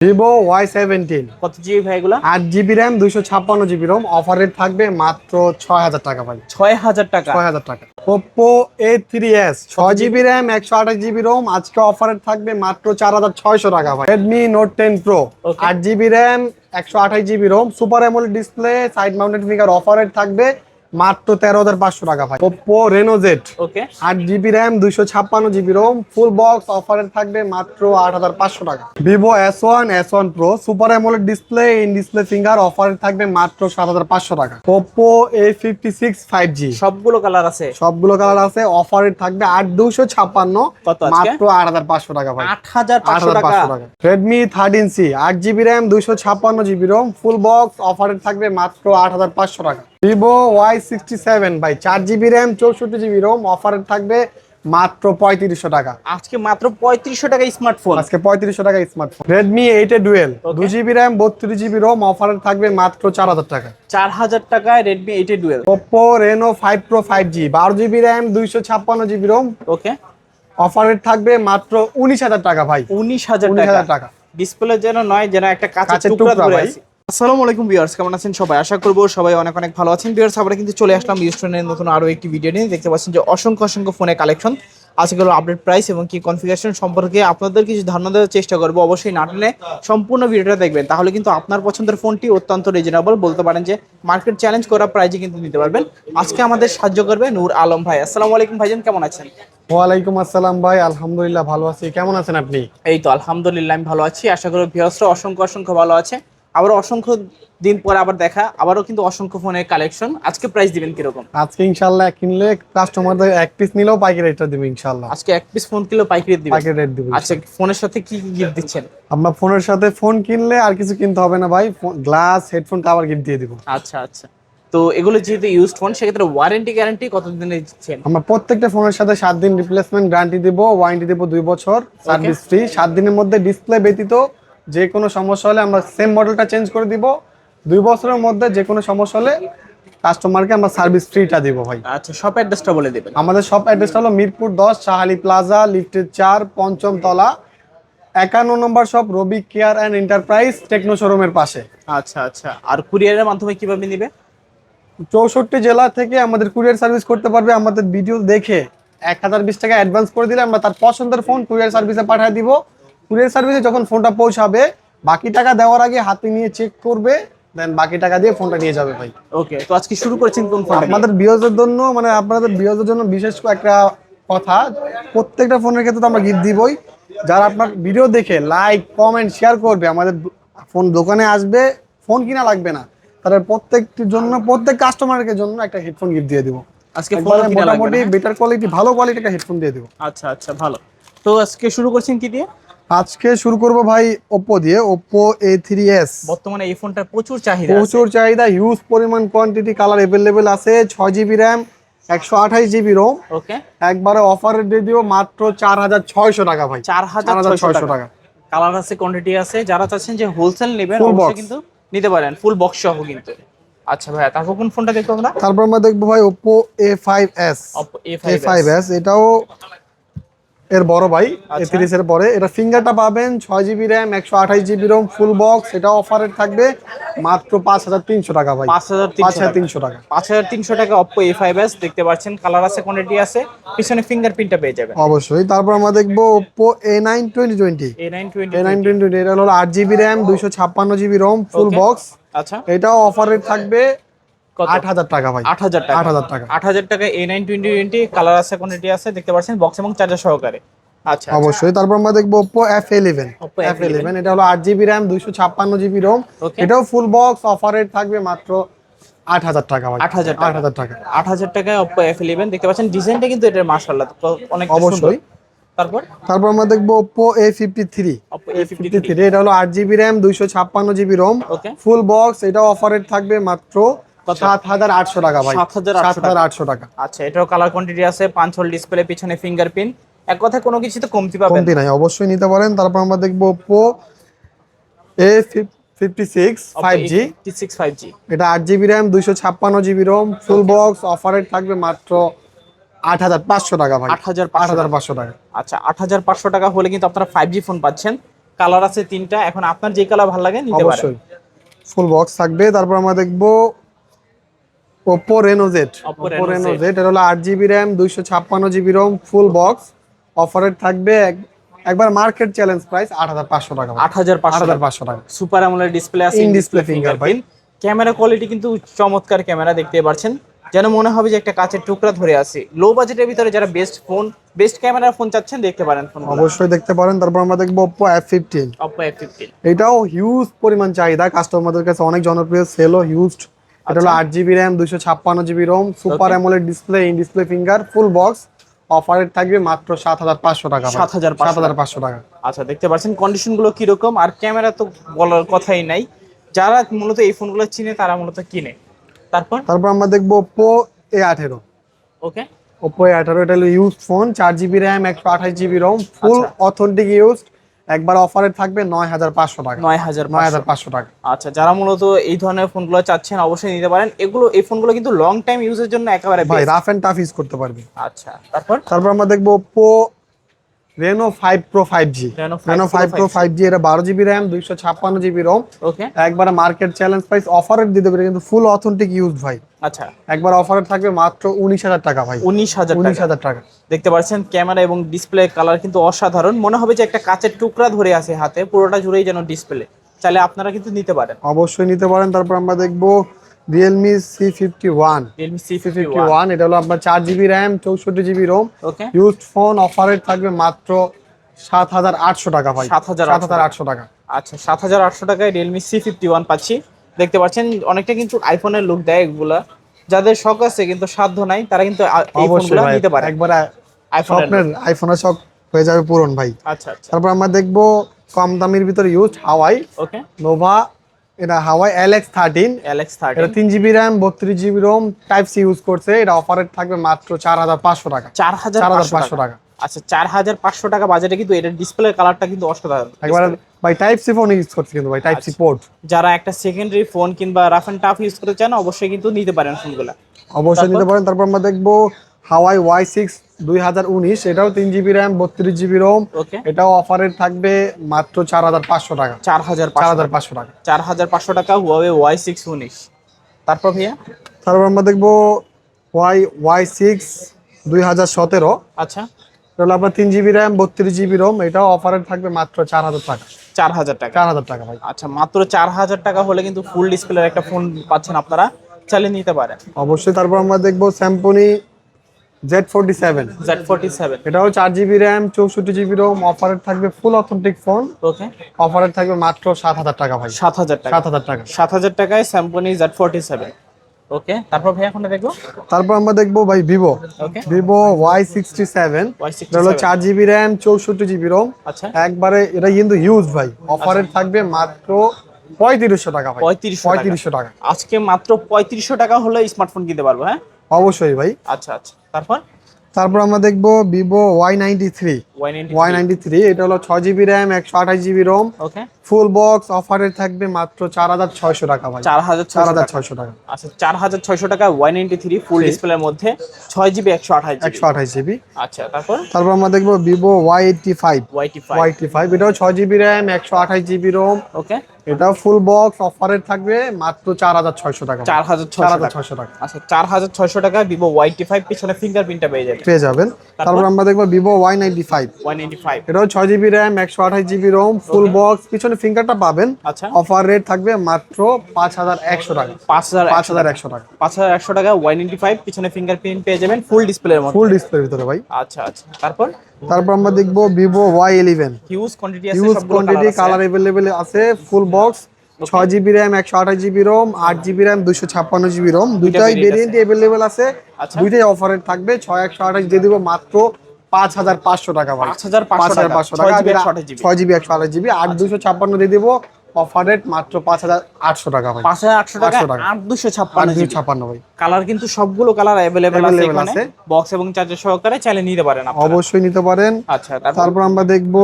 Vivo Y seventeen কত GB ভাই এগুলা? আট জিবি র্যাম দুইশো ছাপ্পান্ন জিবি রোম অফার রেট থাকবে মাত্র ছয় হাজার টাকা ভাই। ছয় হাজার টাকা? ছয় হাজার টাকা। ওপো এ থ্রি এস ছয় জিবি র্যাম একশো আঠাশ জিবি রোম আজকে অফার রেট থাকবে মাত্র চার হাজার ছয়শো টাকা ভাই। Redmi Note ten Pro. আট জিবি র্যাম একশো আঠাশ GB ROM super AMOLED display side mounted finger offer rate থাকবে মাত্র তেরো হাজার পাঁচশো টাকা ভাই। ওপো রেনো জেড ওকে আট জিবি র্যাম দুইশো ছাপ্পান্ন জিবি রোম ফুল বক্স অফারে থাকবে মাত্র আট হাজার পাঁচশো টাকা। Vivo S one S one Pro super AMOLED display in display finger অফারে থাকবে মাত্র সাত হাজার পাঁচশো টাকা। Oppo A fifty six five G সবগুলো কালার আছে? সবগুলো কালার আছে অফারে থাকবে আট দুশো ছাপ্পান্ন মাত্র আট হাজার পাঁচশো টাকা ভাই। আট হাজার পাঁচশো টাকা? পাঁচশো টাকা। রেডমি থার্টিন সি আট জিবি র্যাম দুইশো ছাপ্পান্ন জিবি রোম ফুল বক্স অফারে থাকবে মাত্র আট হাজার পাঁচশো টাকা। ভিভো ওয়াই সিক্সটি সেভেন ভাই চার জিবি র্যাম চৌষট্টি জিবি রোম অফারে থাকবে মাত্র পঁয়ত্রিশশো টাকা। আজকে মাত্র পঁয়ত্রিশশো টাকা স্মার্টফোন আজকে পঁয়ত্রিশশো টাকা smartphone Redmi eight A dual দু জিবি র্যাম বত্রিশ জিবি রোম অফারে থাকবে মাত্র চার হাজার টাকা। চার হাজার টাকায় Redmi eight A dual Oppo Reno five Pro five G বারো জিবি র্যাম দুইশো ছাপ্পান্ন জিবি রোম ওকে অফারে থাকবে মাত্র উনিশ হাজার টাকা ভাই। উনিশ হাজার টাকা। ডিসপ্লে যেন নয় যেন একটা কাঁচের টুকরা ধরে। আছে। আসসালামু আলাইকুম ভিউয়ার্স কেমন আছেন সবাই? আশা করব সবাই অনেক অনেক ভালো আছেন। ভিউয়ার্স আমরা কিন্তু চলে আসলাম ইউস্টনের নতুন আরও একটি ভিডিও নিয়ে। দেখতে পাচ্ছেন যে অসংখ্য অসংখ্য ফোনের কালেকশন আজকের আপডেট প্রাইস এবং কি কনফিগারেশন সম্পর্কে আপনাদের কিছু ধারণা দেওয়ার চেষ্টা করব। অবশ্যই নাটনে সম্পূর্ণ ভিডিওটা দেখবেন। তাহলে কিন্তু আপনার পছন্দের ফোনটি অত্যন্ত রিজনেবল বলতে পারেন যে মার্কেট চ্যালেঞ্জ করা প্রাইজে কিন্তু নিতে পারবেন। আজকে আমাদের সাহায্য করবে নূর আলম ভাই। আসসালামু আলাইকুম ভাইজান কেমন আছেন? ওয়ালাইকুম আসসালাম ভাই। আলহামদুলিল্লাহ ভালো আছি। কেমন আছেন আপনি? এই তো আলহামদুলিল্লাহ আমি ভালো আছি। আশা করি ভিউয়ার্সরা অসংখ্য অসংখ্য ভালো আছে। আবার অসংখ্য দিন পরে আবার দেখা আবারও কিন্তু অসংখ্য ফোনের কালেকশন আজকে প্রাইস দিবেন কীরকম? আজকে ইনশাল্লাহ কিনলে কাস্টমারদের এক পিস নিলেও পাইকারি রেটটা দেবো ইনশাল্লাহ আজকে এক পিস ফোন কিলো পাইকারি দিবেন? পাইকারি রেট দেবো আচ্ছা ফোনের সাথে কি কি গিফট দিচ্ছেন? আমরা ফোনের সাথে ফোন কিনলে আর কিছু কিনতে হবে না ভাই গ্লাস হেডফোন কাভার গিফট দিয়ে দিব। আচ্ছা আচ্ছা। তো এগুলো যেহেতু ইউজড ফোন সেক্ষেত্রে ওয়ারেন্টি গ্যারান্টি কতদিনে দিচ্ছেন? আমরা প্রত্যেকটা ফোনের সাথে সাত দিন রিপ্লেসমেন্ট গ্যারান্টি দিব ওয়ারেন্টি দিব দুই বছর সার্ভিস ফ্রি সাত দিনের মধ্যে ডিসপ্লে ব্যতীত যে কোনো সমস্যা হলে আমরা সেম মডেলটা চেঞ্জ করে দিব। দুই বছরের মধ্যে যে কোনো সমস্যা হলে কাস্টমারকে আমরা সার্ভিস ফ্রিটা দিব ভাই। আচ্ছা শপ অ্যাড্রেসটা বলে দেবেন। আমাদের শপ অ্যাড্রেসটা হলো মিরপুর দশ শাহালি প্লাজা লিফটের চার পঞ্চম তলা একান্ন নম্বর shop Robi care and enterprise Techno শোরুমের পাশে। আচ্ছা আচ্ছা। আর কুরিয়ারের মাধ্যমে কীভাবে নিবে? চৌষট্টি জেলা থেকে আমাদের কুরিয়ার সার্ভিস করতে পারবে। আমাদের ভিডিও দেখে এক হাজার বিশ টাকা অ্যাডভান্স করে দিলে আমরা তার পছন্দের ফোন কুরিয়ার সার্ভিসে পাঠিয়ে দিব। কুরিয়ার সার্ভিসে যখন ফোনটা পৌঁছাবে বাকি টাকা দেওয়ার আগে হাতে নিয়ে চেক করবে দেন বাকি টাকা দিয়ে ফোনটা নিয়ে যাবে ভাই। ওকে তো আজকে শুরু করেছেন কোন ফোন আপনাদের বিয়জের জন্য মানে আপনাদের বিয়জের জন্য বিশেষ একটা কথা প্রত্যেকটা ফোনের ক্ষেত্রে তো আমরা গিফট দিবই। যারা আপনার ভিডিও দেখে লাইক কমেন্ট শেয়ার করবে আমাদের ফোন দোকানে আসবে ফোন কিনা লাগবে না তাদের প্রত্যেকটির জন্য প্রত্যেক কাস্টমারের জন্য একটা হেডফোন গিফট দিয়ে দিব। আজকে ফোন মোটামুটি বেটার কোয়ালিটি ভালো কোয়ালিটি একটা হেডফোন দিয়ে দিব। আচ্ছা আচ্ছা ভালো। তো আজকে শুরু করছেন কি দিয়ে? আজকে শুরু করব ভাই ওপ্পো দিয়ে ওপ্পো এ থ্রি এস বর্তমানে এই ফোনটার প্রচুর চাহিদা। প্রচুর চাহিদা হিউজ পরিমাণ কোয়ান্টিটি কালার অ্যাভেলেবেল আছে ছয় জিবি র্যাম একশো জিবি রোম ওকে একবারে অফার দিয়ে দিও মাত্র চার হাজার ছয়শো টাকা ভাই। চার হাজার 4,600 ছয়শো টাকা। কালার আছে কোয়ান্টিটি আছে। যারা চাচ্ছেন যে হোলসেল নেবেন কিন্তু নিতে পারেন। ফুল বক্স সহ কিন্তু। আচ্ছা ভাই তারপর কোন ফোনটা দেখব আমরা? তারপর আমরা দেখব ভাই Oppo A five S Oppo A A5s five S এটাও এর বড় ভাই আচ্ছা। তিরিশ এর পরে। এটা ফিঙ্গারটা পাবেন ছয় জিবি র্যাম একশো আঠাশ জিবি রোম ফুল বক্স এটা অফারে থাকবে। মাত্র পাঁচ হাজার তিনশো টাকা ভাই। পাঁচ হাজার পাঁচ হাজার তিনশো টাকা। পাঁচ হাজার তিনশো টাকা অপ্পো এ ফাইভ এস দেখতে পাচ্ছেন কালার আছে কোয়ান্টিটি আছে পিছনে ফিঙ্গারপ্রিন্টটা পেয়ে যাবেন। অবশ্যই। তারপর আমরা দেখব Oppo A nine twenty twenty A nine twenty A nine twenty এটা হলো আট জিবি র্যাম দুইশো ছাপ্পান্ন জিবি রোম ফুল বক্স আচ্ছা। এটাও অফারে থাকবে। টাকা ভাই। টাকা। টাকা। টাকা A nine twenty twenty colour আছে কোয়ান্টিটি আছে দেখতে পাচ্ছেন? বক্স এবং চার্জার সহকারে। আচ্ছা আচ্ছা। অবশ্যই। তারপর আমরা দেখব Oppo এটা হলো এটাও ফুল বক্স অফারে থাকবে মাত্র আট হাজার টাকা ভাই। 8,000 টাকা। টাকা। আট হাজার টাকায় দেখতে পাচ্ছেন? ডিজাইনটা কিন্তু এটার অনেক অবশ্যই। তারপর? তারপর আমরা দেখব Oppo A fifty three Oppo A fifty fifty three এটা হলো আট জিবি র্যাম দুইশো ছাপ্পান্ন জিবি রোম ফুল বক্স এটাও অফারে থাকবে মাত্র? সাত হাজার আটশো টাকা ভাই। সাত হাজার আটশো টাকা। আচ্ছা এটাও কালার কোয়ান্টিটি আছে পাঁচ হোল ডিসপ্লে পিছনে ফিঙ্গারপ্রিন্ট এক কোনো কিছুতে কমতি পাবেন কমতি নাই অবশ্যই নিতে পারেন। তারপর আমরা দেখব A fifty six five G six five G এটা আট জিবি র্যাম দুইশো ছাপ্পান্ন জিবি রোম ফুল বক্স অফারে থাকবে মাত্র আট হাজার পাঁচশো টাকা ভাই। আট হাজার আট হাজার পাঁচশো টাকা। আচ্ছা আট হাজার পাঁচশো টাকা হলে কিন্তু আপনারা ফাইভ জি ফোন পাচ্ছেন। কালার আছে তিনটা এখন আপনার যে কালার ভালো লাগে নিতে পারেন। অবশ্যই। ফুল বক্স থাকবে। তারপর আমরা দেখব Oppo Reno Z Oppo Oppo Reno Reno Z। Z এটা হলো আট জিবি র্যাম দুইশো ছাপ্পান্ন জিবি রোম ফুল বক্স অফারের থাকবে এক- একবার মার্কেট চ্যালেঞ্জ প্রাইস আট হাজার পাঁচশো টাকা আট হাজার পাঁচশো হাজার পাঁচশো টাকা। সুপার অ্যামোলেড ডিসপ্লে আছে display finger, ভাই। ক্যামেরা কোয়ালিটি কিন্তু চমৎকার ক্যামেরা দেখতে পাচ্ছেন। যেন মনে হবে যে একটা কাচের টুকরা ধরে আছে। লো বাজেটের ভিতরে যারা বেস্ট ফোন বেস্ট ক্যামেরার ফোন চাচ্ছেন দেখতে পারেন ফোন অবশ্যই দেখতে পারেন। তারপর আমরা দেখব ফিফটিন অপো এফ ফিফটিন এটাও হিউজ পরিমাণ চাহিদা। কাস্টমারদের কাছে অনেক জনপ্রিয় সেলও হিউজ এটা হলো আট জিবি র্যাম দুইশো ছাপ্পান্ন GB ROM super. AMOLED display in display finger full box অফারের থাকবে মাত্র সাত হাজার পাঁচশো টাকা ভাই। 7,500 সাত হাজার পাঁচশো টাকা। আচ্ছা দেখতে পাচ্ছেন কন্ডিশনগুলো কীরকম আর ক্যামেরা তো বলার কথাই নাই। যারা মূলত এই ফোনগুলো চিনে তারা মূলত কিনে। তারপর? তারপর আমরা দেখব ওপো এ আঠেরো। ওকে ওপো এ আঠারো এটা হলো ইউজ ফোন চার জিবি র্যাম একশো আঠাশ জিবি রোম ফুল আচ্ছা। অথেন্টিক ইউজ একবার অফারে থাকবে নয় হাজার পাঁচশো টাকা। নয় হাজার নয় হাজার পাঁচশো টাকা। আচ্ছা যারা মূলত এই ধরনের ফোনগুলো চাচ্ছেন অবশ্যই নিতে পারেন। এগুলো এই ফোনগুলো কিন্তু লং টাইম ইউজের জন্য একেবারে ভাই রাফ এন্ড টাফ ইউজ করতে পারবে। আচ্ছা তারপর? তারপর আমরা দেখব Oppo Reno five Pro five G Reno 5 Reno Pro five Pro 5G five G এটা বারো জিবি র্যাম দুইশো ছাপ্পান্ন জিবি রোম ওকে একবারে মার্কেট চ্যালেঞ্জ প্রাইস অফারের দিতে পারে কিন্তু ফুল অথেন্টিক ইউজ ভাই। আচ্ছা। একবার অফারে থাকবে মাত্র উনিশ হাজার টাকা ভাই। উনিশ হাজার উনিশ টাকা হাজার টাকা। দেখতে পাচ্ছেন ক্যামেরা এবং ডিসপ্লে কালার কিন্তু অসাধারণ। মনে হবে যে একটা কাচের টুকরা ধরে আছে হাতে পুরোটা জুড়েই যেন ডিসপ্লে চাইলে আপনারা কিন্তু নিতে পারেন। অবশ্যই নিতে পারেন তারপর আমরা দেখব Realme C fifty one C fifty one এটা হলো আপনার চার জিবি র্যাম চৌষট্টি জিবি রোম ইউজড ফোন অফারের থাকবে মাত্র সাত হাজার আটশো টাকা ভাই। 7,800 সাত হাজার আটশো টাকা। আচ্ছা সাত হাজার আটশো টাকায় রিয়েলমি সি ফিফটি ওয়ান পাচ্ছি। দেখতে পাচ্ছেন অনেকটা কিন্তু আইফোনের লুক দেয় এগুলা। যাদের শখ আছে কিন্তু সাধ্য নাই তারা কিন্তু এই ফোনগুলো নিতে পারে। একবারে আইফোনের আইফোনের শখ হয়ে যাবে পূরণ ভাই। আচ্ছা আচ্ছা। তারপর আমরা দেখব কম দামের ভিতরে ইউজ হাওয়াই ওকে নোভা এটা Huawei L X thirteen Alex এটা তিন জিবি র্যাম বত্রিশ GB ROM type C use করছে। এটা অফারের থাকবে মাত্র চার হাজার পাঁচশো টাকা। চার হাজার চার হাজার পাঁচশো টাকা। আচ্ছা চার হাজার পাঁচশো টাকা বাজেটে কিন্তু এটার ডিসপ্লে কালারটা কিন্তু অসাধারণ। একবার ভাই টাইপ সি ফোন ইউজ করছে কিন্তু ভাই টাইপ সি। পোর্ট যারা একটা সেকেন্ডারি ফোন কিংবা রাফ এন্ড টাফ ইউজ করতে চান অবশ্যই কিন্তু নিতে পারেন ফোনগুলো অবশ্যই নিতে পারেন। তারপর আমরা দেখব হাওয়াই ওয়াই সিক্স দুই হাজার উনিশ এটাও তিন জিবি র্যাম বত্রিশ জিবি রোম এটাও অফারের থাকবে মাত্র চার হাজার পাঁচশো টাকা। চার হাজার চার হাজার পাঁচশো টাকা। চার হাজার পাঁচশো টাকা হুয়াওয়ে ওয়াই সিক্স উনিশ। তারপর ভাইয়া? তারপর আমরা দেখব ওয়াই ওয়াই সিক্স দুই হাজার সতেরো। আচ্ছা। এটা হলো আপনার তিন জিবি র্যাম বত্রিশ জিবি রোম এটাও অফারের থাকবে মাত্র চার হাজার টাকা। চার হাজার টাকা। চার হাজার টাকা ভাই। আচ্ছা মাত্র চার হাজার টাকা হলে কিন্তু ফুল ডিসপ্লের একটা ফোন পাচ্ছেন আপনারা। চালিয়ে নিতে পারেন। অবশ্যই তারপর আমরা দেখব Symphony Z forty seven Z forty seven এটাও চার জিবি র্যাম চৌষট্টি জিবি রোম অফারের থাকবে ফুল অথেন্টিক ফোন ওকে অফারের থাকবে মাত্র সাত হাজার টাকা ভাই। সাত হাজার টাকা। সাত হাজার টাকা। সাত হাজার টাকায় Symphony Z forty seven okay তারপর ভাইয়া কোনটা দেখব? তারপর আমরা দেখব ভাই Vivo okay Vivo Y sixty seven হলো চার জিবি র্যাম চৌষট্টি জিবি রোম আচ্ছা। একবারে এটা কিন্তু হিউজ ভাই। অফারের থাকবে মাত্র পঁয়ত্রিশশো টাকা ভাই। পঁয়ত্রিশশো টাকা। পঁয়ত্রিশশো টাকা। আজকে মাত্র পঁয়ত্রিশশো টাকা হলে স্মার্টফোন কিনতে পারব হ্যাঁ? অবশ্যই ভাই। আচ্ছা আচ্ছা। তারপর? তারপর আমরা দেখব Vivo Y ninety three Y ninety three এটা হলো ছয় জিবি র্যাম একশো আঠাশ GB ROM okay full box অফারের থাকবে মাত্র চার হাজার ছয়শো টাকা ভাই। চার হাজার চার হাজার টাকা ছয়শো টাকা। আচ্ছা চার হাজার ছয়শো টাকা ওয়াই নাইনটি থ্রি ফুল ডিসপ্লের মধ্যে ছয় জিবি একশো আঠাশ একশো আঠাশ জিবি। আচ্ছা তারপর? তারপর আমরা দেখব Vivo Y eighty five Y eighty five এটাও ছয় জিবি র্যাম একশো আঠাশ জিবি রোম ওকে এটাও ফুল বক্স অফারের থাকবে মাত্র চার হাজার ছয়শো টাকা চার হাজার চার হাজার টাকা ছয়শো টাকা। আচ্ছা চার হাজার ছয়শো টাকা ভিভো ওয়াইটি ফাইভ পিছনে ফিঙ্গারপ্রিন্টটা পেয়ে যাবে পেয়ে যাবেন। তারপর? আমরা দেখব Vivo Y ninety five Y ninety five এটাও ছয় জিবি র্যাম একশো আঠাশ জিবি রোম ফুল বক্স পিছনে ফিঙ্গারটা পাবেন। আচ্ছা। অফার রেট থাকবে মাত্র পাঁচ হাজার একশো টাকা। পাঁচ হাজার পাঁচ হাজার একশো টাকা। পাঁচ হাজার একশো টাকা ওয়াই নাইনটি ফাইভ পিছনে ফিঙ্গারপ্রিন্ট পেয়ে যাবেন ফুল ডিসপ্লের মধ্যে। ফুল ডিসপ্লের ভিতরে ভাই। আচ্ছা আচ্ছা। তারপর? তারপর আমরা দেখব Vivo Y eleven huge quantity আছে হিউজ কোয়ান্টিটি কালার এভেলেবেল আছে। ফুল বক্স ছয় জিবি র্যাম একশো আঠাশ জিবি রোম আট জিবি র্যাম দুশো ছাপ্পান্ন জিবি রোম দুইটাই variant ভেরিয়েন্ট এভেলেবেল আছে। আচ্ছা। দুইটাই অফারের থাকবে ছয় একশো আঠাশ দিয়ে দিব মাত্র পাঁচ হাজার পাঁচশো টাকা ভাই। 5,500 পাঁচ হাজার পাঁচশো টাকা GB 128 GB ছয় জিবি। একশো আঠাশ জিবি আট দুশো ছাপ্পান্ন দিয়ে দেবো অফার রেট মাত্র পাঁচ হাজার আটশো টাকা ভাই। পাঁচ হাজার আটশো টাকা 800 টাকা। আট দুশো ছাপ্পান্ন ছাপ্পান্ন ভাই। কালার কিন্তু সবগুলো কালার অ্যাভেলেবেল আছে। বক্স এবং চার্জার সহকারে চাইলে নিতে পারেন অবশ্যই নিতে পারেন। আচ্ছা তারপর আমরা দেখব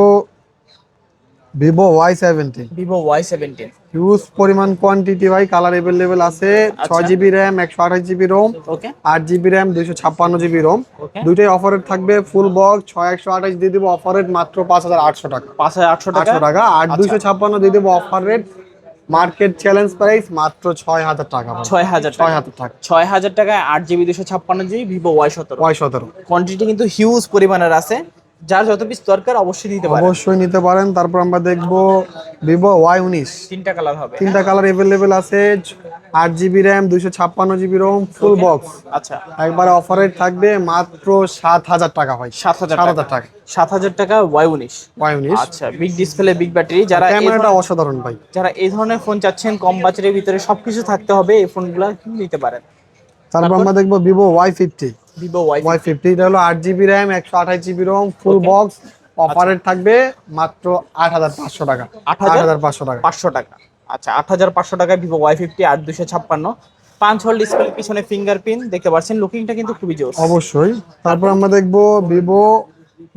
Vivo Y seventeen Vivo Y seventeen huge পরিমাণ কোয়ান্টিটি ভাই কালার অ্যাভেলেবেল আছে। ছয় জিবি র্যাম একশো আঠাশ জিবি রোম আট জিবি র্যাম দুইশো ছাপ্পান্ন জিবি রোম দুইটাই অফারের থাকবে ফুল বক্স ছয় একশো আঠাশ দিয়ে দিব অফার রেট মাত্র পাঁচ হাজার আটশো টাকা। পাঁচ হাজার আটশো আটশো টাকা। আর দুইশো ছাপ্পান্ন দিয়ে দেবো offer rate market challenge price মাত্র ছয় হাজার টাকা। ছয় হাজার ছয় হাজার টাকা। ছয় হাজার টাকায় আট জিবি দুশো ছাপ্পান্ন জিবি ভিভো ওয়াই সতেরো। ওয়াই সতেরো। কোয়ান্টিটি কিন্তু হিউজ পরিমাণের আছে। যার যত পিস দরকার অবশ্যই নিতে পারেন। অবশ্যই নিতে পারেন। তারপর আমরা দেখব ভিভো ওয়াই উনিশ। তিনটা কালার হবে। তিনটা কালার অ্যাভেলেবেল আছে। আট জিবি র্যাম দুইশো ছাপ্পান্ন জিবি রোম ফুল বক্স আচ্ছা। একবারে অফার থাকবে মাত্র সাত হাজার টাকা হয় সাত হাজার টাকা। সাত হাজার টাকা ওয়াই উনিশ। ওয়াই উনিশ। আচ্ছা বিগ ডিসপ্লে বিগ ব্যাটারি যারা ক্যামেরাটা অসাধারণ ভাই। যারা এই ধরনের ফোন চাচ্ছেন কম বাজেটের ভিতরে সবকিছু থাকতে হবে এই ফোনগুলো নিতে পারেন। তারপর আমরা দেখব Vivo Y fifty Vivo Y fifty এটা হলো আট জিবি র্যাম একশো আঠাশ GB ROM full box offer rate থাকবে মাত্র আট হাজার পাঁচশো টাকা। আট? হাজার? পাঁচশো টাকা। পাঁচশো টাকা। আচ্ছা আট হাজার পাঁচশো টাকায় ভিভো ওয়াই ফিফটি আট দুশো ছাপ্পান্ন। পাঁচ হল ডিসপ্লে পিছনে ফিঙ্গারপ্রিন্ট দেখতে পাচ্ছেন লুকিংটা কিন্তু খুবই জোর অবশ্যই। তারপর আমরা দেখব Vivo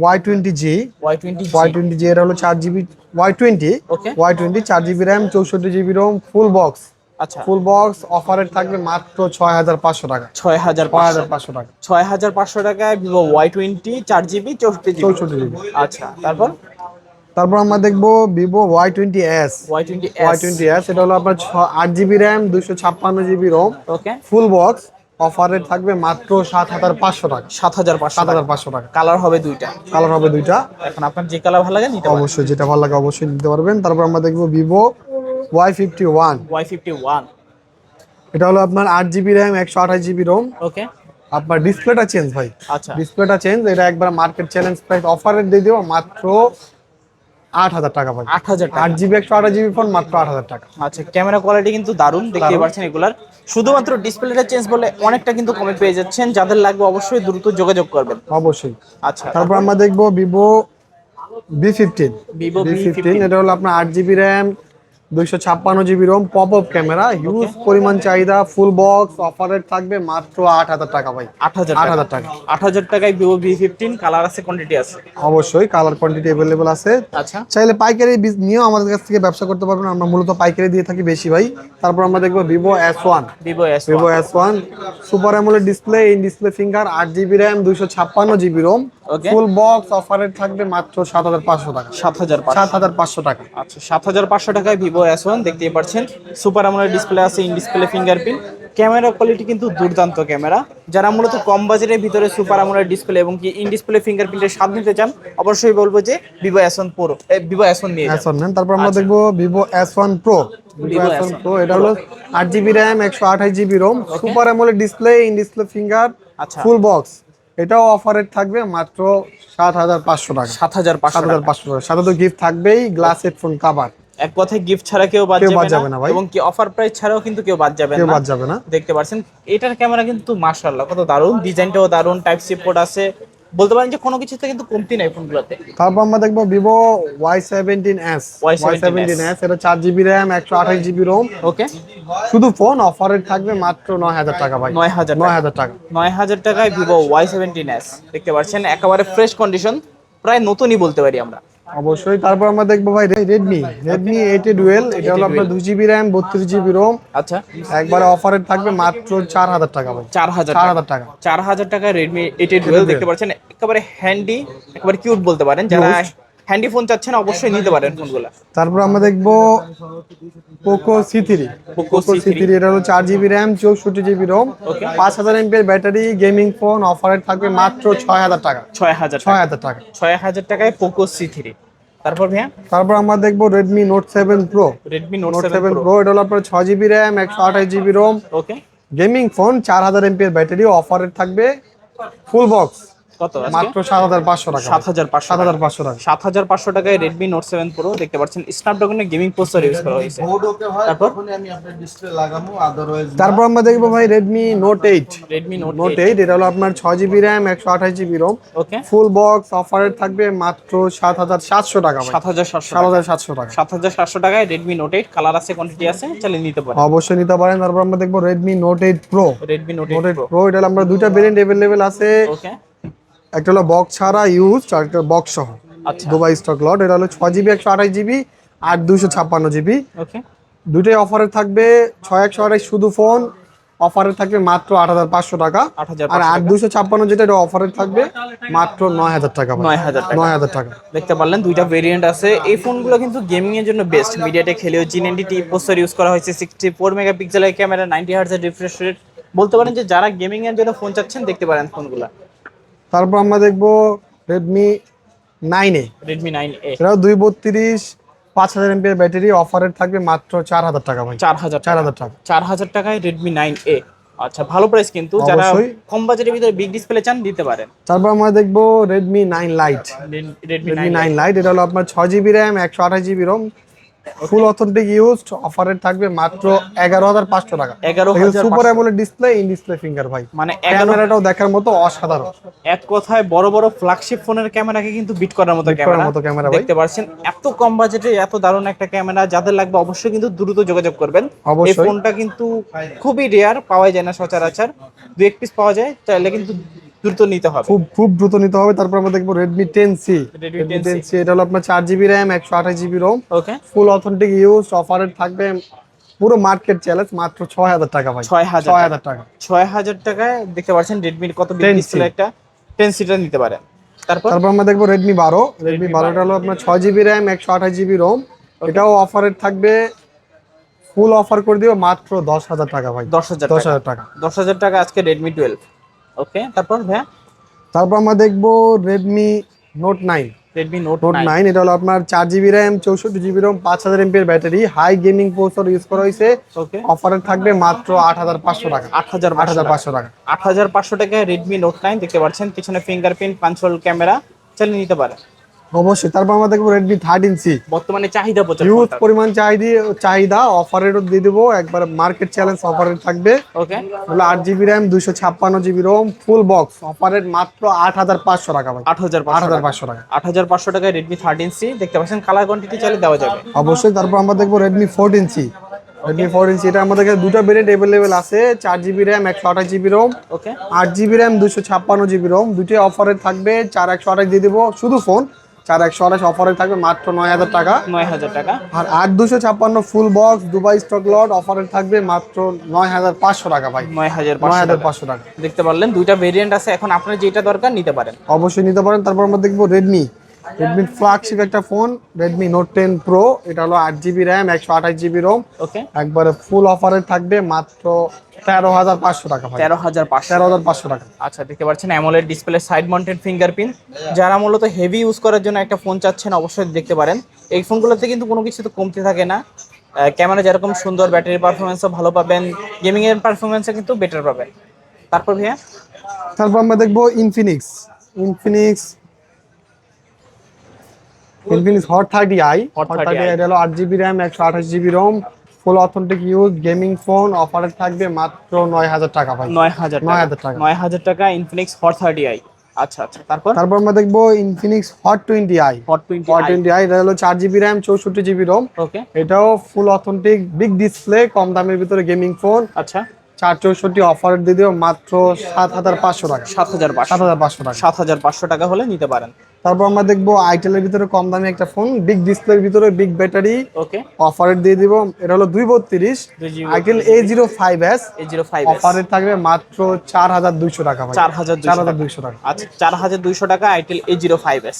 Y twenty G Y twenty Y twenty G এটা হলো চার GB Y twenty Y twenty চার জিবি র্যাম চৌষট্টি জিবি রোম ফুল বক্স আচ্ছা। ফুল বক্স অফার থাকবে মাত্র ছয় হাজার পাঁচশো টাকা। ছয় হাজার ছয় হাজার পাঁচশো টাকা। ছয় হাজার পাঁচশো টাকায় ভিভো ওয়াই টোয়েন্টি চার জিবি চৌষট্টি জিবি চৌষট্টি জিবি আচ্ছা তারপর? তারপর আমরা দেখব Vivo Y twenty S Y twenty S এটা হলো আপনার আট জিবি র্যাম দুশো ছাপ্পান্ন GB ROM okay full box offer থাকবে মাত্র সাত হাজার পাঁচশো টাকা। সাত হাজার পাঁচশো সাত হাজার পাঁচশো টাকা। কালার হবে দুইটা। কালার হবে দুইটা। এখন আপনার যে কালার ভালো লাগে অবশ্যই যেটা ভালো লাগে অবশ্যই নিতে পারবেন। তারপর আমরা দেখব Vivo Y fifty one Y fifty one এটা হলো আপনার আট জিবি র্যাম একশো আঠাশ জিবি রোম ওকে আপনার ডিসপ্লেটা চেঞ্জ ভাই। আচ্ছা। ডিসপ্লেটা চেঞ্জ এটা একবার মার্কেট চ্যালেঞ্জ প্রাইস অফার দিয়ে দেবো মাত্র আট হাজার টাকা ভাই। আট হাজার আট জিবি একশো আঠাশ জিবি ফোন মাত্র আট হাজার টাকা। আচ্ছা ক্যামেরা কোয়ালিটি কিন্তু দারুণ দেখতে পাচ্ছেন এগুলার। শুধুমাত্র ডিসপ্লেটা চেঞ্জ বলে অনেকটা কিন্তু কমে পেয়ে যাচ্ছেন। যাদের লাগবে অবশ্যই দ্রুত যোগাযোগ করবেন। অবশ্যই। আচ্ছা তারপর আমরা দেখব Vivo B fifteen Vivo B fifteen এটা হলো আপনার আট জিবি র্যাম দুইশো ছাপ্পান্ন GB ROM pop up camera huge পরিমাণ চাহিদা ফুল বক্স অফার থাকবে মাত্র আট হাজার টাকা ভাই। আট হাজার আট হাজার টাকা। আট হাজার টাকায় ভিভো ভি ফিফটিন কালার আছে কোয়ান্টিটি আছে? অবশ্যই কালার কোয়ান্টিটি অ্যাভেলেবল আছে। আচ্ছা। চাইলে পাইকারি নিয়েও আমাদের কাছ থেকে ব্যবসা করতে পারবেন। আমরা মূলত পাইকারি দিয়ে থাকি বেশি ভাই। তারপর আমরা দেখব Vivo S one Vivo S Vivo S one super AMOLED display in display finger আট জিবি র্যাম দুইশো ছাপ্পান্ন জিবি রোম. ফুল বক্স অফারে থাকবে মাত্র সাত হাজার পাঁচশো টাকা। সাত হাজার পাঁচশো। সাত হাজার পাঁচশো টাকা। আচ্ছা সাত হাজার পাঁচশো টাকায় ভিভো এস ওয়ান দেখতেই পাচ্ছেন। সুপার আমলের ডিসপ্লে আছে in display fingerprint camera quality কিন্তু দুর্দান্ত ক্যামেরা যারা মূলত কম বাজেটের ভিতরে সুপার আমলের ডিসপ্লে এবং কি ইন ডিসপ্লে ফিঙ্গারপ্রিন্টের স্বাদ নিতে চান অবশ্যই বলব যে Vivo S one pro Vivo S one নিয়ে যান। তারপর আমরা দেখব Vivo S one pro Vivo S one S1 pro এটা হলো আট জিবি র্যাম একশো আঠাশ GB ROM super AMOLED display in display finger আচ্ছা। ফুল বক্স এটাও অফারের থাকবে মাত্র সাত হাজার পাঁচশো টাকা। সাত হাজার পাঁচশো হাজার পাঁচশো টাকা। সাথে তো গিফট থাকবেই গ্লাস হেডফোন কাভার এক কথায় গিফট ছাড়া কেউ বাদ বাদ যাবে না। এবং কি অফার প্রাইস ছাড়াও কিন্তু কেউ বাদ যাবে কেউ না। বাদ যাবে না। দেখতে পাচ্ছেন এটার ক্যামেরা কিন্তু মাশাআল্লাহ কত দারুণ। ডিজাইনটাও দারুণ টাইপ সি পোর্ট আছে। বলতে পারেন যে কোনো কিছুতে কিন্তু কমতি নাই ফোনগুলোতে। তারপর আমরা দেখব Vivo Y seventeen S Y Y17s seventeen S এটা চার জিবি র্যাম একশো আঠাশ জিবি রোম ওকে শুধু ফোন অফারে থাকবে মাত্র নয় হাজার টাকা ভাই। নয় হাজার নয় হাজার টাকা। নয় হাজার টাকায় ভিভো ওয়াই সেভেন্টিন এস দেখতে পাচ্ছেন? একেবারে ফ্রেশ কন্ডিশন প্রায় নতুনই বলতে পারি আমরা। অবশ্যই। তারপর আমরা দেখব ভাই Redmi Redmi eight A dual এটা হলো আপনার দুই জিবি র্যাম বত্রিশ জিবি রোম আচ্ছা। একবারে অফারে থাকবে মাত্র চার হাজার টাকা ভাই। চার হাজার চার হাজার টাকা। চার হাজার টাকা রেডমি এইট এ ডুয়েল দেখতে পাচ্ছেন একেবারে হ্যান্ডি একেবারে কিউট বলতে পারেন যারা হ্যান্ডি ফোন চাচ্ছেন অবশ্যই নিতে পারেন ফোনগুলো। তারপর আমরা দেখব Poco C three Poco Poco C three এটা হলো চার জিবি র্যাম চৌষট্টি জিবি রোম পাঁচ হাজার এমপিএর ব্যাটারি গেমিং ফোন অফারে থাকবে মাত্র ছয় হাজার টাকা। ছয় হাজার ছয় হাজার টাকা। ছয় হাজার টাকায় পোকো সি থ্রি তারপর ভাইয়া? তারপর আমরা দেখব Redmi Note seven pro Redmi Note seven pro pro এটা হলো আপনার ছয় জিবি র্যাম একশো আঠাশ GB ROM okay gaming phone চার হাজার এমপিএর ব্যাটারি অফারে থাকবে ফুল বক্স কত মাত্র সাত হাজার পাঁচশো টাকা। সাত হাজার পাঁচশো সাত হাজার পাঁচশো টাকা। সাত হাজার পাঁচশো টাকায় রেডমি নোট সেভেন প্রো দেখতে পাচ্ছেন। স্ন্যাপড্রাগনের গেমিং প্রসেসর ইউজ করা হয়েছে। তারপর? আমি আপনার ডিসপ্লে লাগাবো আদারওয়াইজ তারপর আমরা দেখব ভাই Redmi Note eight Redmi Note Note eight এটা হলো আপনার ছয় জিবি র্যাম একশো আঠাশ GB ROM okay full box অফারে থাকবে মাত্র সাত হাজার সাতশো টাকা ভাই। সাত হাজার সাতশো সাত হাজার সাতশো টাকা। সাত হাজার সাতশো টাকায় রেডমি নোট এইট কালার আছে কোয়ান্টিটি আছে চালিয়ে নিতে পারেন। অবশ্যই নিতে পারেন। তারপর আমরা দেখব Redmi Note eight pro Redmi Note Note eight eight pro এটা হলো আমরা দুইটা ভেরিয়েন্ট আছে। ওকে একটা হলো বক্স ছাড়া ইউজ আর একটা বক্স সহ। আচ্ছা। দুবাই স্টক লট এটা হলো ছয় জিবি একশো আঠাশ জিবি আর দুশো ছাপ্পান্ন জিবি ওকে দুটোই অফারে থাকবে ছয় একশো আঠাশ শুধু ফোন অফারে থাকবে মাত্র আট হাজার পাঁচশো টাকা। 8,500 আর আট দুশো ছাপ্পান্ন যেটা এটা অফারে থাকবে মাত্র নয় হাজার টাকা। 9,000 টাকা। নয় হাজার টাকা। দেখতে পারলেন দুইটা ভেরিয়েন্ট আছে। এই ফোনগুলো কিন্তু গেমিং এর জন্য best MediaTek Helio G ninety T processor use করা হয়েছে সিক্সটি ফোর মেগাপিক্সেলের ক্যামেরা নাইনটি হার্টজের রিফ্রেশ রেট বলতে পারেন যে যারা গেমিং এর জন্য ফোন চাচ্ছেন দেখতে পারেন ফোনগুলো তারপর আমরা দেখব Redmi nine A. Redmi nine A এটাও দুই বত্রিশ পাঁচ হাজার এমপি ব্যাটারি অফারের থাকবে মাত্র চার হাজার টাকা ভাই। চার হাজার চার হাজার টাকা। চার হাজার টাকায় রেডমি নাইন এ আচ্ছা ভালো প্রাইস কিন্তু যারা কম বাজেটের ভিতরে বিগ ডিসপ্লে চান দিতে পারেন। তারপর আমরা দেখব Redmi nine lite Redmi nine lite এটা হলো আপনার ছয় জিবি র্যাম একশো আঠাশ GB ROM full authentic use অফারের থাকবে মাত্র এগারো হাজার পাঁচশো টাকা। এগারো হাজার super AMOLED display in display finger ভাই। মানে ক্যামেরাটাও দেখার মতো অসাধারণ। এক কথায় বড় বড় ফ্ল্যাগশিপ ফোনের ক্যামেরাকে কিন্তু বিট করার মতো ক্যামেরা মতো ক্যামেরা দেখতে পাচ্ছেন এত কম বাজেটে এত দারুণ একটা ক্যামেরা যাদের লাগবে অবশ্যই কিন্তু দ্রুত যোগাযোগ করবেন। এই। ফোনটা কিন্তু খুবই রেয়ার পাওয়া যায় না সচরাচর। দু এক পিস পাওয়া যায় তাহলে কিন্তু দ্রুত নিতে হবে। খুব খুব দ্রুত নিতে হবে। তারপর আমরা দেখব Redmi ten C Redmi Redmi 10C ten C এটা হলো আপনার চার জিবি র্যাম একশো আঠাশ GB ROM okay full authentic use অফারের থাকবে পুরো মার্কেট চ্যালেঞ্জ মাত্র ছয় হাজার টাকা ভাই। ছয় হাজার ছয় হাজার টাকা। ছয় হাজার টাকায় দেখতে পাচ্ছেন রেডমির কত 10C ডিসপ্লে একটা। টেন নিতে পারেন। তারপর? তারপর আমরা দেখব রেডমি বারো। রেডমি বারোটা হলো আপনার ছয় জিবি র্যাম একশো আঠাশ জিবি রোম এটাও অফারের থাকবে ফুল অফার করে দিও মাত্র দশ হাজার টাকা ভাই। দশ হাজার দশ টাকা। হাজার টাকা। দশ হাজার টাকা আজকে রেডমি টুয়েলভ ওকে তারপর ভাইয়া? তারপর আমরা দেখব Redmi Note nine Redmi Note Note nine এটা হলো আপনার চার জিবি র্যাম চৌষট্টি জিবি রোম পাঁচ হাজার battery. High gaming processor use করা হয়েছে। ওকে অফারে থাকবে মাত্র আট হাজার পাঁচশো টাকা। আট হাজার আট হাজার পাঁচশো টাকা। আট হাজার পাঁচশো টাকায় রেডমি নোট নাইন দেখতে পাচ্ছেন। পিছনে ফিঙ্গারপ্রিন্ট পাঞ্চল ক্যামেরা চালিয়ে নিতে পারে অবশ্যই। তারপর আমরা দেখব রেডমি থার্টিন সি বর্তমানে চাহিদা প্রচুর হিউজ পরিমাণ চাহিদা চাহিদা অফারেরও দিয়ে দেবো। একবার মার্কেট চ্যালেঞ্জ অফারের থাকবে। ওকে হলো আট জিবি র্যাম দুশো ছাপ্পান্ন জিবি রোম ফুল বক্স অফারের মাত্র আট হাজার পাঁচশো টাকা ভাই। আট হাজার আট হাজার পাঁচশো টাকা। আট হাজার পাঁচশো টাকায় রেডমি থার্টিন সি দেখতে পাচ্ছেন কালার কোয়ান্টিটি চালিয়ে দেওয়া যাবে। অবশ্যই তারপর আমরা দেখব Redmi fourteen C Redmi fourteen C এটা আমাদের কাছে দুটো ভেরিয়েন্ট অ্যাভেলেবেল আছে। চার জিবি র্যাম একশো আঠাশ জিবি রোম ওকে আট জিবি র্যাম দুশো ছাপ্পান্ন জিবি রোম দুটি অফারে থাকবে। চার একশো আঠাশ দিয়ে দেবো। শুধু ফোন চার একশো আঠাশ অফারে থাকবে মাত্র নয় হাজার টাকা। নয় হাজার টাকা। আর আট দুশো ছাপ্পান্ন full box Dubai stock lot অফারে থাকবে মাত্র নয় হাজার পাঁচশো টাকা ভাই। নয় হাজার নয় হাজার পাঁচশো টাকা। দেখতে পারলেন দুইটা ভেরিয়েন্ট আছে। এখন আপনার যেটা দরকার নিতে পারেন। অবশ্যই নিতে পারেন। তারপর আমরা দেখব রেডমি রেডমি ফ্ল্যাগশিপ একটা phone Redmi Note ten pro এটা হলো আট জিবি র্যাম একশো আঠাশ জিবি রোম একবারে ফুল অফারে থাকবে মাত্র তেরো হাজার পাঁচশো টাকা তেরো হাজার পাঁচশো। তেরো হাজার পাঁচশো টাকা। আচ্ছা দেখতে পাচ্ছেন AMOLED display side mounted fingerprint যারা মূলত হেভি ইউজ করার জন্য একটা ফোন চাচ্ছেন অবশ্যই দেখতে পারেন। এই ফোনগুলোতে কিন্তু কোনো কিছু তো কমতে থাকে না। ক্যামেরা যেরকম সুন্দর ব্যাটারি পারফরমেন্সও ভালো পাবেন। গেমিং এর পারফরমেন্সও কিন্তু বেটার পাবেন। তারপর ভাইয়া? তারপর আমরা দেখব Infinix Infinix Infinix Hot thirty I Hot Hot 30i thirty I হলো আট জিবি র্যাম একশো আঠাশ GB ROM full authentic use gaming phone অফারে থাকবে মাত্র নয় হাজার টাকা ভাই নয় হাজার নয় টাকা হাজার টাকা। নয় হাজার টাকা ইনফিনিক্স হট থার্টি আই আচ্ছা আচ্ছা তারপর তারপর আমরা দেখব Infinix Hot twenty I Hot twenty Hot twenty I এটা হলো চার জিবি র্যাম চৌষট্টি জিবি রোম ওকে এটাও ফুল অথেন্টিক বিগ ডিসপ্লে কম দামের ভিতরে গেমিং ফোন আচ্ছা চার চৌষট্টি অফার দিয়ে দিও মাত্র সাত হাজার পাঁচশো টাকা সাত হাজার সাত হাজার পাঁচশো টাকা সাত হাজার পাঁচশো টাকা হলে নিতে পারেন তারপর আমরা দেখব আইটেলের ভিতরে কম দামি একটা ফোন বিগ ডিসপ্লের ভিতরে বিগ ব্যাটারি ওকে অফারে দিয়ে দিব। এটা হলো দুই বত্রিশ। Itel A zero five S এই জিরো ফাইভ অফারে থাকবে মাত্র চার হাজার দুইশো টাকা চার হাজার চার হাজার টাকা দুইশো টাকা। আচ্ছা চার হাজার দুইশো টাকা itel A zero five S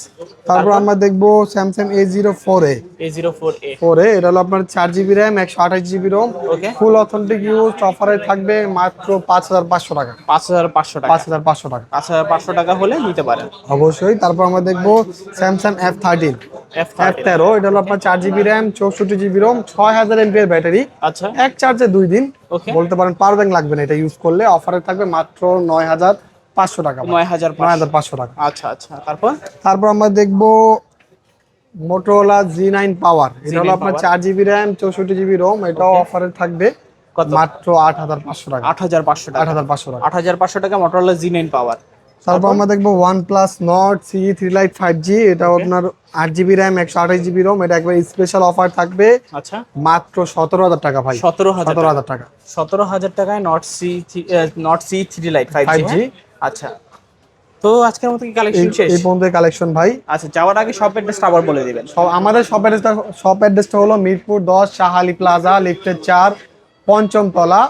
তারপর আমরা দেখব Samsung A zero four A A zero four A four A এটা হলো আপনার চার জিবি র্যাম একশো আঠাশ GB ROM okay full authentic use অফারে থাকবে মাত্র পাঁচ হাজার পাঁচশো টাকা। পাঁচ হাজার পাঁচশো টাকা। পাঁচ হাজার পাঁচশো টাকা। পাঁচ হাজার পাঁচশো টাকা হলে নিতে পারেন। অবশ্যই তারপর আমরা দেখব স্যামসাং এফ থার্টিন তেরো এটা হলো আপনার চার জিবি র্যাম চৌষট্টি জিবি রোম ছয় হাজার এমপি এর ব্যাটারি। আচ্ছা। এক চার্জে দুই দিন। বলতে পারেন পাওয়ার ব্যাংক লাগবে না এটা ইউজ করলে। অফারে থাকবে মাত্র নয় হাজার পাঁচশো টাকা। নয় হাজার নয় হাজার পাঁচশো টাকা। আচ্ছা আচ্ছা। তারপর? তারপর আমরা দেখব মোটোলা জি নাইন পাওয়ার এটা হলো আপনার চার জিবি র্যাম চৌষট্টি জিবি রোম এটাও অফারে থাকবে মাত্র আট হাজার পাঁচশো টাকা। আট হাজার পাঁচশো আট হাজার পাঁচশো টাকা। আট হাজার পাঁচশো টাকা মোটরলা জি নাইন পাওয়ার তারপর আমরা দেখব OnePlus Nord C three lite five G এটাও আপনার আট জিবি র্যাম একশো আঠাশ জিবি রোম এটা একবার স্পেশাল অফার থাকবে। আচ্ছা। মাত্র সতেরো হাজার টাকা ভাই। সতেরো হাজার সতেরো হাজার টাকা। সতেরো হাজার টাকায় Nord C Nord C three lite five G আচ্ছা। তো আজকের মতো কি কালেকশন শেষ? এই পর্যন্ত কালেকশন ভাই। আচ্ছা যাওয়ার আগে সব অ্যাড্রেসটা আবার বলে দিবেন। সব আমাদের শপ অ্যাড্রেসটা শপ অ্যাড্রেসটা হলো মিরপুর দশ শাহালি প্লাজা লিফটের চার পঞ্চম তলা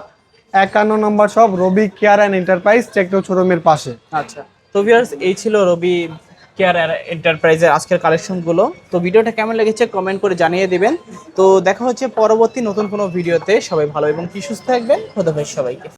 একান্ন নম্বর সব Robi care and enterprise Tecno শোরুমের পাশে। আচ্ছা তো ভিউয়ার্স এই ছিল রবি কেয়ার এন্টারপ্রাইজের আজকের কালেকশনগুলো। তো ভিডিওটা কেমন লেগেছে কমেন্ট করে জানিয়ে দেবেন। তো দেখা হচ্ছে পরবর্তী নতুন কোনো ভিডিওতে। সবাই ভালো এবং কি সুস্থ থাকবেন। খোদাফেজ সবাইকে।